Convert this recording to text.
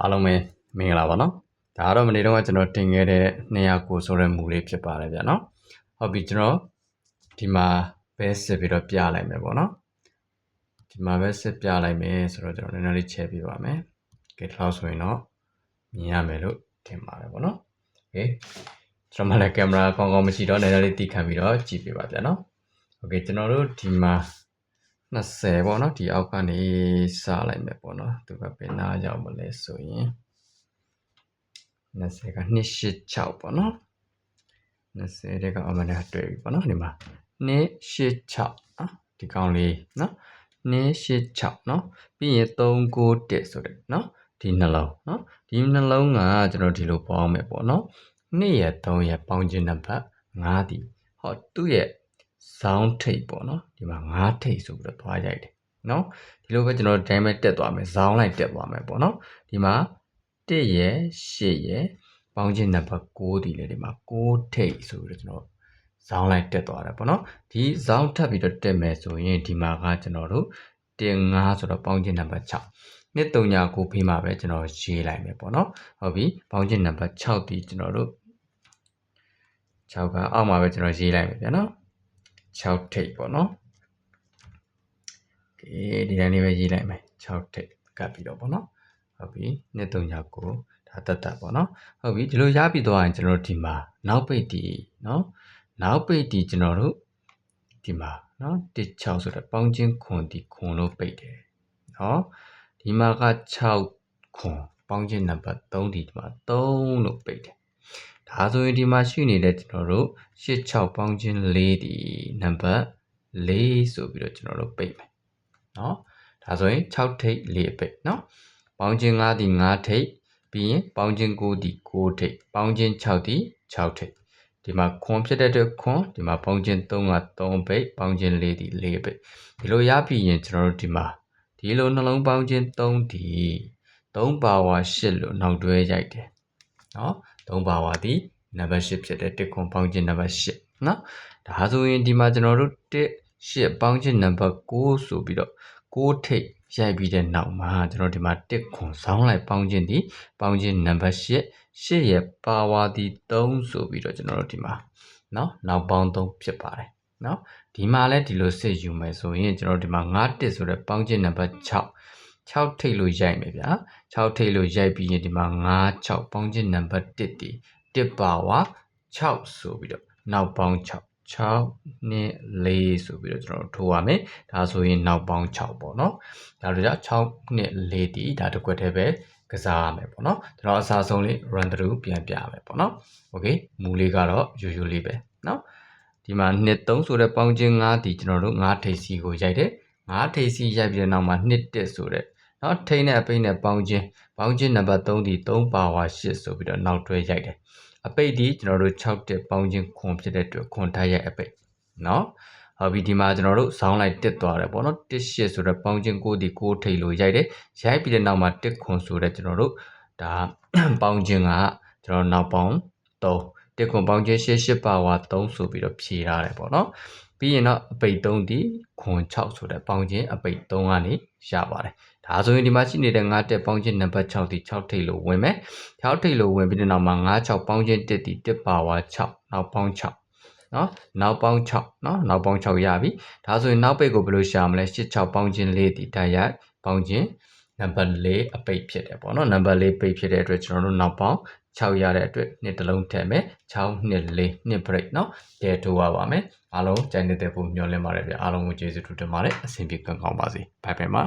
အားလုံးပဲမင်္ဂလာပါနော်ဒါကတော့မနေ့တုန်းကကျွန်တော်တင်ခဲ့တဲ့209ဆိုတဲ့မူလေးဖြစ်ပါတယ်ဗျာနော်ဟုတ်ပြီကျွန်တော်ဒီမှာပဲစစ်ပြီးတော့ပြလိုက်မယ်ပေါ့နော်ဒီမှာပဲစစ်ပြလိုက်မယ်ဆိုတော့ကျွန်တော်နည်းနည်းလေးချဲပြပါမယ်ကဲထောက်ဆိုရင်တော့မြင်ရမယ်လို့ထင်ပါတယ်ပေါ့နော်โอเคကျွန်တော်မှလည်းကင်မရာကောင်းကောင်းမရှိတော့နည်းနည်းလေးတီးခံပြီးတော့ကြည့်ပြပါဗျာနော်โอเคကျွန်တော်တို့ဒီမှာ 20ပေါ့နော်ဒီအောက်ကနေစလိုက်မယ်ပေါ့နော်သူကဘယ်နာရောက်မလဲဆိုရင်20က286ပေါ့နော်20တဲ့ကအမှန်တည်းတွေ့ပြီပေါ့နော်ဒီမှာ286နော်ဒီကောင်လေးနော်286နော်ပြီးရင်391ဆိုတဲ့နော်ဒီနှလုံးနော်ဒီနှလုံးကကျွန်တော်ဒီလိုပေါင်းမယ်ပေါ့နော်2ရဲ့3ရဲ့ပေါင်းခြင်းနံပါတ်5ဒီဟောသူ့ရဲ့ ဇောင်းထိပ်ပေါ့နော်ဒီမှာ9ထိပ်ဆိုပြီးတော့သွားရိုက်တယ်နော်ဒီလိုပဲကျွန်တော်ဒိုင်းမဲ့တက်သွားမယ်ဇောင်းလိုက်တက်သွားမယ်ပေါ့နော်ဒီမှာ1ရယ်8ရယ်ပေါင်းခြင်းနံပါတ်6ဒီလေဒီမှာ6ထိပ်ဆိုပြီးတော့ကျွန်တော်ဇောင်းလိုက်တက်သွားတယ်ပေါ့နော်ဒီဇောင်းထပ်ပြီးတော့တက်မယ်ဆိုရင်ဒီမှာကကျွန်တော်တို့တင်5ဆိုတော့ပေါင်းခြင်းနံပါတ်6နှစ်3ညာကိုဖေးမှာပဲကျွန်တော်ရေးလိုက်မယ်ပေါ့နော်ဟုတ်ပြီပေါင်းခြင်းနံပါတ်6ဒီကျွန်တော်တို့6ကအောက်မှာပဲကျွန်တော်ရေးလိုက်မယ်ဗျာနော် 6ထိပ်ပေါ့နော်ကဲဒီတိုင်းလေးပဲရေးလိုက်မယ်6ထိပ်ကပ်ပြီးတော့ပေါ့နော်ဟုတ်ပြီနှစ်3ညာကိုဒါတက်တက်ပေါ့နော်ဟုတ်ပြီဒီလိုရပြီးသွားရင်ကျွန်တော်တို့ဒီမှာနောက်ပိတ်ဒီနော်နောက်ပိတ်ဒီကျွန်တော်တို့ဒီမှာနော်16ဆိုတော့ပေါင်းချင်းခွန်ဒီခွန်လို့ပိတ်တယ်နော်ဒီမှာက6ခွန်ပေါင်းချင်းနံပါတ်3ဒီဒီမှာ3လို့ပိတ်တယ် ဒါဆိုရင်ဒီမှာရှိနေတဲ့ကျွန်တော်တို့86ပေါင်းချင်း4ဒီနံပါတ်4ဆိုပြီးတော့ကျွန်တော်တို့ပိတ်မယ်နော်ဒါဆိုရင်6ထိပ်4ပိတ်နော်ပေါင်းချင်း5ဒီ5ထိပ်ပြီးရင်ပေါင်းချင်း9ဒီ9ထိပ်ပေါင်းချင်း6ဒီ6ထိပ်ဒီမှာခွန်ဖြစ်တဲ့အတွက်ခွန်ဒီမှာပေါင်းချင်း3က3ပိတ်ပေါင်းချင်း4ဒီ4ပိတ်ဒီလိုရပြီးရင်ကျွန်တော်တို့ဒီမှာဒီလိုနှလုံးပေါင်းချင်း3ဒီ3ပါဝါ8လို့နောက်တွဲရိုက်တယ်နော် 3ပါဝါဒီနံပါတ်8ဖြစ်တဲ့တစ်ခွန်ပေါင်းချင်းနံပါတ်8နော်ဒါဆိုရင်ဒီမှာကျွန်တော်တို့1 8ပေါင်းချင်းနံပါတ်6ဆိုပြီးတော့6ထိပ်ရိုက်ပြီးတဲ့နောက်မှာကျွန်တော်ဒီမှာ1ခွန်ဆောင်းလိုက်ပေါင်းချင်းဒီပေါင်းချင်းနံပါတ်8 8ရဲ့ပါဝါဒီ3ဆိုပြီးတော့ကျွန်တော်တို့ဒီမှာเนาะနောက်ပေါင်း3ဖြစ်ပါတယ်เนาะဒီမှာလည်းဒီလိုစစ်ယူမယ်ဆိုရင်ကျွန်တော်တို့ဒီမှာ9တစ်ဆိုတဲ့ပေါင်းချင်းနံပါတ်6 6ထိပ်လို့ရိုက်မယ်ဗျာ6ထိပ်လို့ရိုက်ပြီးရင်ဒီမှာ9 6ပေါင်းချင်းနံပါတ်1ဒီ1ပါဝါ6ဆိုပြီးတော့နောက်ပေါင်း6 6နဲ့4ဆိုပြီးတော့ကျွန်တော်တို့ထိုးရမယ်ဒါဆိုရင်နောက်ပေါင်း6ပေါ့နော်ဒါတို့ကြောင့်6နဲ့4တီဒါတစ်ခွက်တည်းပဲကစားရမယ်ပေါ့နော်ကျွန်တော်အစားဆုံးလေး run through ပြန်ပြရမယ်ပေါ့နော်โอเคမူလေးကတော့ရိုးရိုးလေးပဲနော်ဒီမှာနှစ်3ဆိုတဲ့ပေါင်းချင်း9တီကျွန်တော်တို့9ထိပ်စီကိုရိုက်တယ်9ထိပ်စီရိုက်ပြီးတဲ့နောက်မှာနှစ်1ဆိုတဲ့ နော်ထိန်းနဲ့အပိတ်နဲ့ပေါင်းချင်းပေါင်းချင်းနံပါတ်3ဒီ3ပါဝါ8ဆိုပြီးတော့နောက်တွဲရိုက်တယ်အပိတ်ဒီကျွန်တော်တို့6တက်ပေါင်းချင်းခွန်ဖြစ်တဲ့အတွက်ခွန်ထားရဲ့အပိတ်နော်ဟုတ်ပြီဒီမှာကျွန်တော်တို့ဇောင်းလိုက်တက်သွားတယ်ပေါ့နော်တစ်ရှစ်ဆိုတော့ပေါင်းချင်း6ဒီ6ထိပ်လို့ရိုက်တယ်ရိုက်ပြီးတဲ့နောက်မှာတစ်ခွန်ဆိုတဲ့ကျွန်တော်တို့ဒါပေါင်းချင်းကကျွန်တော်နောက်ပေါင်း3တစ်ခွန်ပေါင်းချင်း8 8ပါဝါ3ဆိုပြီးတော့ဖြည့်ထားတယ်ပေါ့နော် ပြီးရင်တော့အပိတ်3ဒီခွန်6ဆိုတဲ့ပေါင်းချင်းအပိတ်3ကနေရပါတယ်ဒါဆိုရင်ဒီမှာရှိနေတဲ့9တက်ပေါင်းချင်းနံပါတ်6ဒီ6ထိပ်လို့ဝင်မယ်6ထိပ်လို့ဝင်ပြီးတဲ့နောက်မှာ9 6ပေါင်းချင်း1ဒီ1ပါဝါ6နောက်ပေါင်း6နော်နောက်ပေါင်း6နော်နောက်ပေါင်း6ရပြီဒါဆိုရင်နောက်ပိတ်ကိုဘယ်လိုရှာမလဲ8 6ပေါင်းချင်း4ဒီတိုက်ရိုက်ပေါင်းချင်းနံပါတ်4အပိတ်ဖြစ်တယ်ပေါ့နော်နံပါတ်4ပိတ်ဖြစ်တဲ့အတွက်ကျွန်တော်တို့နောက်ပေါင်း 6ရတဲ့အတွက်နှစ်တလုံးထည့်မယ်6နှစ်4နှစ် break เนาะတဲထိုးရပါမယ်အားလုံးကြိုင်နေတဲ့ပုံမျှော်လင့်ပါတယ်ဗျအားလုံးကိုကျေးဇူးထူးတင်ပါတယ်အဆင်ပြေကောင်းပါစေဘိုင်ဘိုင်ပါ